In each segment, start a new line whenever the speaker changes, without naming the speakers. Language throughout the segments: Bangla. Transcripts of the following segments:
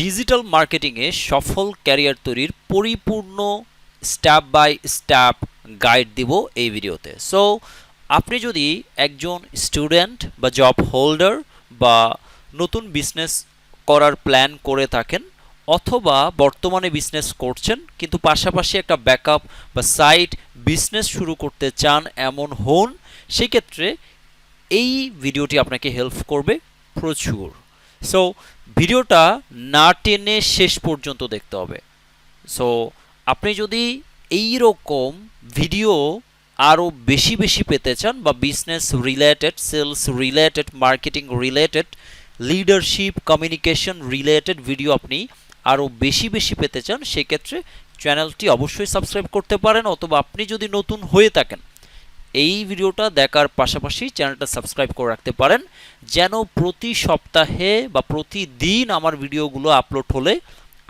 ডিজিটাল মার্কেটিংয়ে সফল ক্যারিয়ার তৈরির পরিপূর্ণ স্টেপ বাই স্টেপ গাইড দিব এই ভিডিওতে। সো আপনি যদি একজন স্টুডেন্ট বা জব হোল্ডার বা নতুন বিজনেস করার প্ল্যান করে থাকেন অথবা বর্তমানে বিজনেস করছেন, কিন্তু পাশাপাশি একটা ব্যাকআপ বা সাইট বিজনেস শুরু করতে চান এমন হন, সেক্ষেত্রে এই ভিডিওটি আপনাকে হেল্প করবে প্রচুর। সো ভিডিওটা না টেনে শেষ পর্যন্ত দেখতে হবে। সো আপনি যদি এই রকম ভিডিও আরও বেশি বেশি পেতে চান বা business related sales related marketing related leadership communication related video আপনি আরও বেশি বেশি পেতে চান, সেক্ষেত্রে চ্যানেলটি অবশ্যই সাবস্ক্রাইব করতে পারেন। অথবা আপনি যদি নতুন হয়ে থাকেন এই ভিডিওটা দেখার পাশাপাশি চ্যানেলটা সাবস্ক্রাইব করে রাখতে পারেন, যেন প্রতি সপ্তাহে বা প্রতিদিন আমার ভিডিওগুলো আপলোড হলে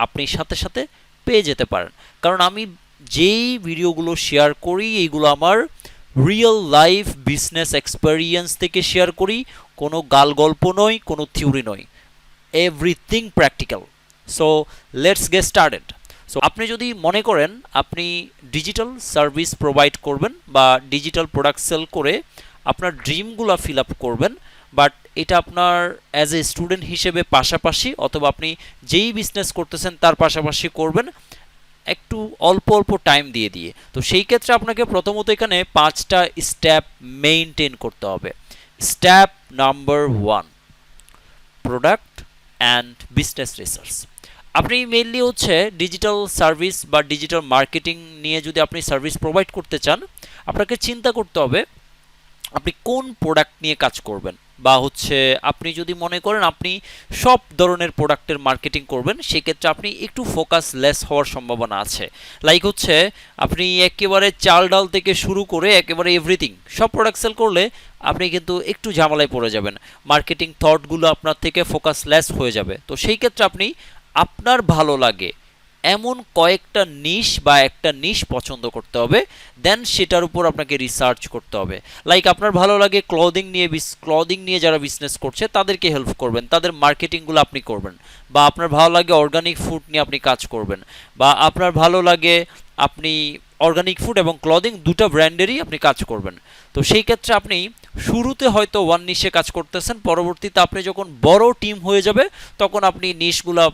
আপনি সাথে সাথে পেয়ে যেতে পারেন। কারণ আমি যেই ভিডিওগুলো শেয়ার করি, এইগুলো আমার রিয়েল লাইফ বিজনেস এক্সপেরিয়েন্স থেকে শেয়ার করি, কোনো গাল গল্প নয়, কোনো থিওরি নয়। Everything practical so let's get started so আপনি যদি মনে করেন আপনি ডিজিটাল সার্ভিস প্রোভাইড করবেন বা ডিজিটাল প্রোডাক্ট সেল করে আপনার ড্রিমগুলো ফিল আপ করবেন বাট এটা আপনার অ্যাজ এ স্টুডেন্ট হিসেবে পাশাপাশি অথবা আপনি যেই বিজনেস করতেছেন তার পাশাপাশি করবেন, একটু অল্প অল্প টাইম দিয়ে দিয়ে। তো সেই ক্ষেত্রে আপনাকে প্রথমত এখানে পাঁচটা স্টেপ মেইনটেন করতে হবে। Step number one product and business research আপনি মেইনলি হচ্ছে ডিজিটাল সার্ভিস বা ডিজিটাল মার্কেটিং নিয়ে যদি আপনি সার্ভিস প্রোভাইড করতে চান, আপনাকে চিন্তা করতে হবে আপনি কোন প্রোডাক্ট নিয়ে কাজ করবেন। বা হচ্ছে আপনি যদি মনে করেন আপনি সব ধরনের প্রোডাক্টের মার্কেটিং করবেন, সেক্ষেত্রে আপনি একটু ফোকাস লেস হওয়ার সম্ভাবনা আছে। লাইক হচ্ছে আপনি একেবারে চাল ডাল থেকে শুরু করে একেবারে এভরিথিং সব প্রোডাক্ট সেল করলে আপনি কিন্তু একটু ঝামেলায় পড়ে যাবেন। মার্কেটিং থটগুলো আপনার থেকে ফোকাস লেস হয়ে যাবে। তো সেই ক্ষেত্রে আপনি আপনার ভালো লাগে, এমন কয়েকটা নিশ বা একটা নিশ পছন্দ করতে হবে দেন সেটার উপর আপনাকে রিসার্চ করতে হবে। লাইক আপনার ভালো লাগে ক্লদিং নিয়ে ক্লদিং নিয়ে যারা বিজনেস করছে, তাদেরকে হেল্প করবেন, তাদের মার্কেটিংগুলো আপনি করবেন, বা আপনার ভালো লাগে অর্গানিক ফুড নিয়ে আপনি কাজ করবেন, বা আপনার ভালো লাগে আপনি অর্গানিক ফুড এবং ক্লদিং দুটো ব্র্যান্ডেরই আপনি কাজ করবেন। তো সেই ক্ষেত্রে আপনি শুরুতে হয়তো ওয়ান নিশে কাজ করতেছেন, পরবর্তীতে আপনি যখন বড় টিম হয়ে যাবে, তখন আপনি নিশগুলা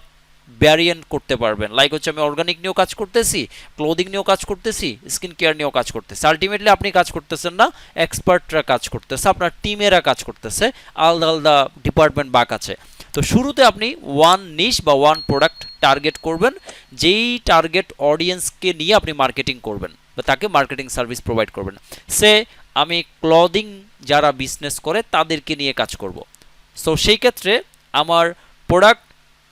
ভ্যারিয়েন্ট করতে পারবেন। লাইক হচ্ছে আমি অর্গানিক নিয়েও কাজ করতেছি ক্লোদিং নিয়েও কাজ করতেছি স্কিন কেয়ার নিয়েও কাজ করতেছি। আলটিমেটলি আপনি কাজ করতেছেন না এক্সপার্টরা কাজ করতেছে, আপনার টিমেরা কাজ করতেছে, আলাদা আলাদা ডিপার্টমেন্ট বাক আছে। তো শুরুতে আপনি ওয়ান নিশ বা ওয়ান প্রোডাক্ট টার্গেট করবেন, যেই টার্গেট অডিয়েন্সকে নিয়ে আপনি মার্কেটিং করবেন বা তাকে মার্কেটিং সার্ভিস প্রোভাইড করবেন। সে আমি ক্লদিং যারা বিজনেস করে তাদেরকে নিয়ে কাজ করব। সো সেই ক্ষেত্রে আমার প্রোডাক্ট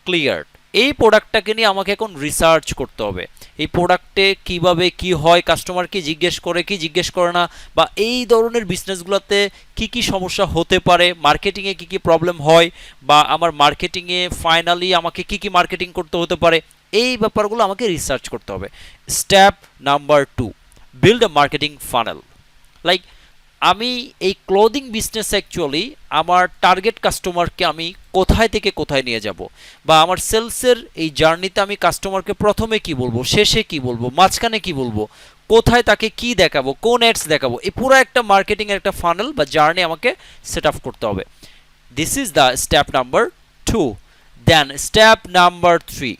ক্লিয়ার এই প্রোডাক্টটাকে নিয়ে আমাকে এখন রিসার্চ করতে হবে। এই প্রোডাক্টে কীভাবে কি হয় কাস্টমার কি জিজ্ঞেস করে, কি জিজ্ঞেস করে না, বা এই ধরনের বিজনেসগুলোতে কি কি সমস্যা হতে পারে মার্কেটিংয়ে কি কি প্রবলেম হয়, বা আমার মার্কেটিংয়ে ফাইনালি আমাকে কি কি মার্কেটিং করতে হতে পারে, এই ব্যাপারগুলো আমাকে রিসার্চ করতে হবে। Step number two build a marketing funnel like আমি এই ক্লোদিং বিজনেস অ্যাকচুয়ালি আমার টার্গেট কাস্টমারকে আমি কোথায় থেকে কোথায় নিয়ে যাব? বা আমার সেলসের এই জার্নিতে আমি কাস্টমারকে প্রথমে কি বলব, শেষে কি বলব, মাঝখানে কি বলব, কোথায় তাকে কি দেখাবো, কোন অ্যাডস দেখাবো, এই পুরো একটা মার্কেটিংয়ের একটা ফানেল বা জার্নি আমাকে সেট আপ করতে হবে। This is the step number two then step number three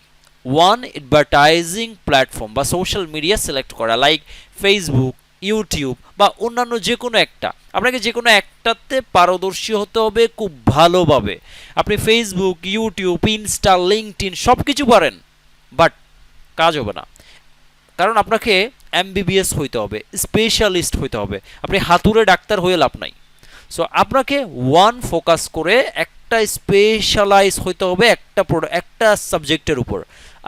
one advertising platform বা সোশ্যাল মিডিয়া সিলেক্ট করা লাইক ফেসবুক ইউটিউব বা অন্যান্য যে কোনো একটা, আপনাকে যে কোনো একটাতে পারদর্শী হতে হবে খুব ভালোভাবে। আপনি ফেসবুক ইউটিউব ইনস্টা লিঙ্কড সব কিছু পারেন, বাট কাজ হবে না। কারণ আপনাকে এমবিবিএস হইতে হবে স্পেশালিস্ট হইতে হবে। আপনি হাতুড়ে ডাক্তার হয়ে লাভ নাই। সো আপনাকে ওয়ান ফোকাস করে একটা স্পেশালাইজ হইতে হবে একটা প্রোডাক্ট একটা সাবজেক্টের উপর।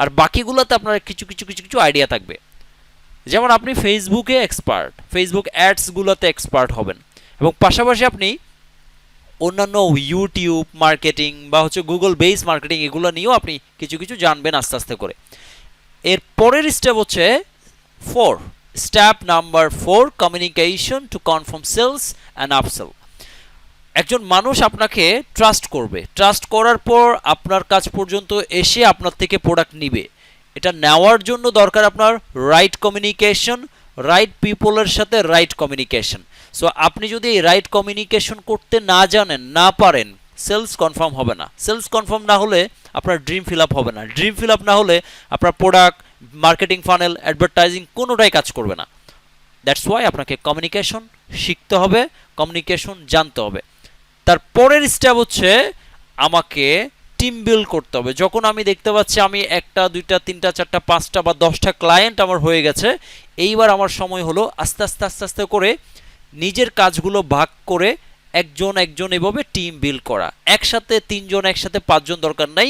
আর বাকিগুলোতে আপনার কিছু কিছু কিছু কিছু আইডিয়া থাকবে। যেমন আপনি ফেসবুকে এক্সপার্ট ফেসবুক অ্যাডসগুলোতে এক্সপার্ট হবেন এবং পাশাপাশি আপনি অন্যান্য ইউটিউব মার্কেটিং বা হচ্ছে গুগল বেস মার্কেটিং এগুলো নিয়েও আপনি কিছু কিছু জানবেন আস্তে আস্তে করে। এর পরের স্টেপ হচ্ছে four step number four communication to confirm sales and upsell একজন মানুষ আপনাকে ট্রাস্ট করবে। ট্রাস্ট করার পর আপনার কাছ পর্যন্ত এসে আপনার থেকে প্রোডাক্ট নিবে। এটা নেওয়ার জন্য দরকার আপনার রাইট কমিউনিকেশন রাইট পিপলের সাথে রাইট কমিউনিকেশন সো আপনি যদি এই রাইট কমিউনিকেশন করতে না জানেন, না পারেন সেলস কনফার্ম হবে না। সেলস কনফার্ম না হলে আপনার ড্রিম ফিল আপ হবে না। ড্রিম ফিল আপ না হলে আপনার প্রোডাক্ট মার্কেটিং ফানেল অ্যাডভার্টাইজিং কোনোটাই কাজ করবে না। দ্যাটস ওয়াই আপনাকে কমিউনিকেশন শিখতে হবে কমিউনিকেশন জানতে হবে। তার পরের স্টেপ হচ্ছে আমাকে টিম বিল্ড করতে হবে। যখন আমি দেখতে পাচ্ছি আমি একটা, দুইটা, তিনটা, চারটা, পাঁচটা বা দশটা ক্লায়েন্ট আমার হয়ে গেছে, এইবার আমার সময় হলো আস্তে আস্তে আস্তে আস্তে করে নিজের কাজগুলো ভাগ করে একজন একজন এভাবে টিম বিল্ড করা। একসাথে তিনজন, একসাথে পাঁচজন দরকার নাই।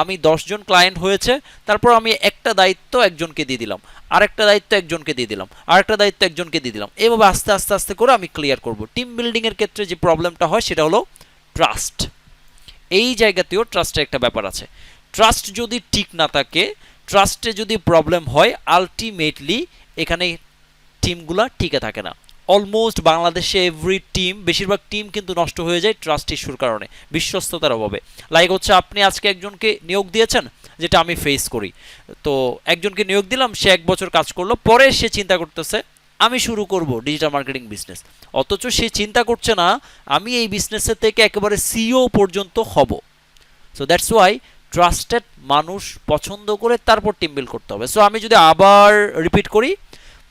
আমি দশজন ক্লায়েন্ট হয়েছে, তারপর আমি একটা দায়িত্ব একজনকে দিয়ে দিলাম, আরেকটা দায়িত্ব একজনকে দিয়ে দিলাম, আরেকটা দায়িত্ব একজনকে দিয়ে দিলাম। এভাবে আস্তে আস্তে আস্তে করে আমি ক্লিয়ার করব। টিম বিল্ডিংয়ের ক্ষেত্রে যে প্রবলেমটা হয়, সেটা হলো ট্রাস্ট এই জায়গাতেও ট্রাস্টের একটা ব্যাপার আছে। ট্রাস্ট যদি ঠিক না থাকে ট্রাস্টে যদি প্রবলেম হয় আলটিমেটলি এখানে টিমগুলা টিকে থাকে না। অলমোস্ট বাংলাদেশে এভরি টিম বেশিরভাগ টিম কিন্তু নষ্ট হয়ে যায় ট্রাস্ট ইস্যুর কারণে, বিশ্বস্ততার অভাবে। লাইক হচ্ছে আপনি আজকে একজনকে নিয়োগ দিয়েছেন, যেটা আমি ফেস করি। তো একজনকে নিয়োগ দিলাম, সে এক বছর কাজ করল, পরে সে চিন্তা করতেছে আমি শুরু করব ডিজিটাল মার্কেটিং বিজনেস অথচ সে চিন্তা করছে না, আমি এই বিজনেসের থেকে একেবারে সিও পর্যন্ত হব। সো দ্যাটস ওয়াই ট্রাস্টেড মানুষ পছন্দ করে তারপর টিম বিল্ড করতে হবে। সো আমি যদি আবার রিপিট করি,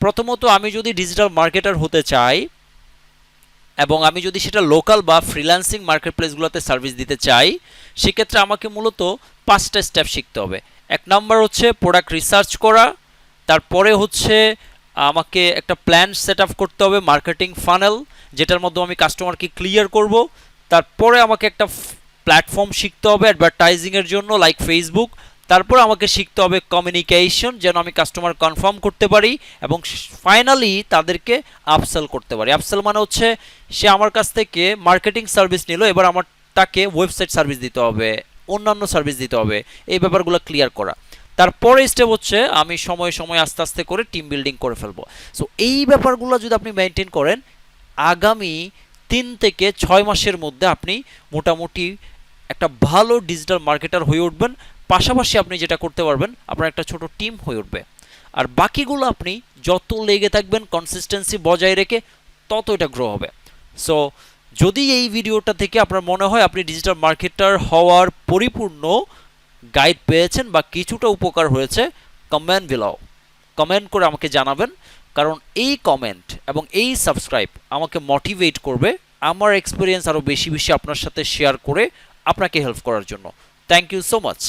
প্রথমত আমি যদি ডিজিটাল মার্কেটার হতে চাই এবং আমি যদি সেটা লোকাল বা ফ্রিল্যান্সিং মার্কেট প্লেসগুলোতে সার্ভিস দিতে চাই, সেক্ষেত্রে আমাকে মূলত পাঁচটা স্টেপ শিখতে হবে। এক নম্বর হচ্ছে প্রোডাক্ট রিসার্চ করা, তারপরে হচ্ছে আমাকে একটা প্ল্যান সেট করতে হবে মার্কেটিং ফানেল যেটার মাধ্যমে আমি কাস্টমারকে ক্লিয়ার করব। তারপরে আমাকে একটা প্ল্যাটফর্ম শিখতে হবে অ্যাডভার্টাইজিংয়ের জন্য লাইক ফেসবুক তারপর আমাকে শিখতে হবে কমিউনিকেশন যেন আমি কাস্টমার কনফার্ম করতে পারি এবং ফাইনালি তাদেরকে আপসেল করতে পারি। আপসেল মানে হচ্ছে, সে আমার কাছ থেকে মার্কেটিং সার্ভিস নিল, এবার আমার তাকে ওয়েবসাইট সার্ভিস দিতে হবে, অন্যান্য সার্ভিস দিতে হবে। এই ব্যাপারগুলো ক্লিয়ার করা। তারপরে স্টেপ হচ্ছে আমি সময় সময় আস্তে আস্তে করে টিম বিল্ডিং করে ফেলব। সো এই ব্যাপারগুলো যদি আপনি মেনটেন করেন, আগামী তিন থেকে ছয় মাসের মধ্যে আপনি মোটামুটি একটা ভালো ডিজিটাল মার্কেটার হয়ে উঠবেন। পাশাপাশি আপনি যেটা করতে পারবেন, আপনার একটা ছোট টিম হয়ে উঠবে। আর বাকিগুলো আপনি যত লেগে থাকবেন কনসিস্টেন্সি বজায় রেখে তত এটা গ্রো হবে। সো যদি এই ভিডিওটা থেকে আপনার মনে হয় আপনি ডিজিটাল মার্কেটার হওয়ার পরিপূর্ণ গাইড পেয়েছেন বা কিছুটা উপকার হয়েছে কমেন্ট বিলাও কমেন্ট করে আমাকে জানাবেন, কারণ এই কমেন্ট এবং এই সাবস্ক্রাইব আমাকে মোটিভেট করবে, আমার এক্সপিরিয়েন্স আরও বেশি বেশি আপনার সাথে শেয়ার করে আপনাকে হেল্প করার জন্য। Thank you so much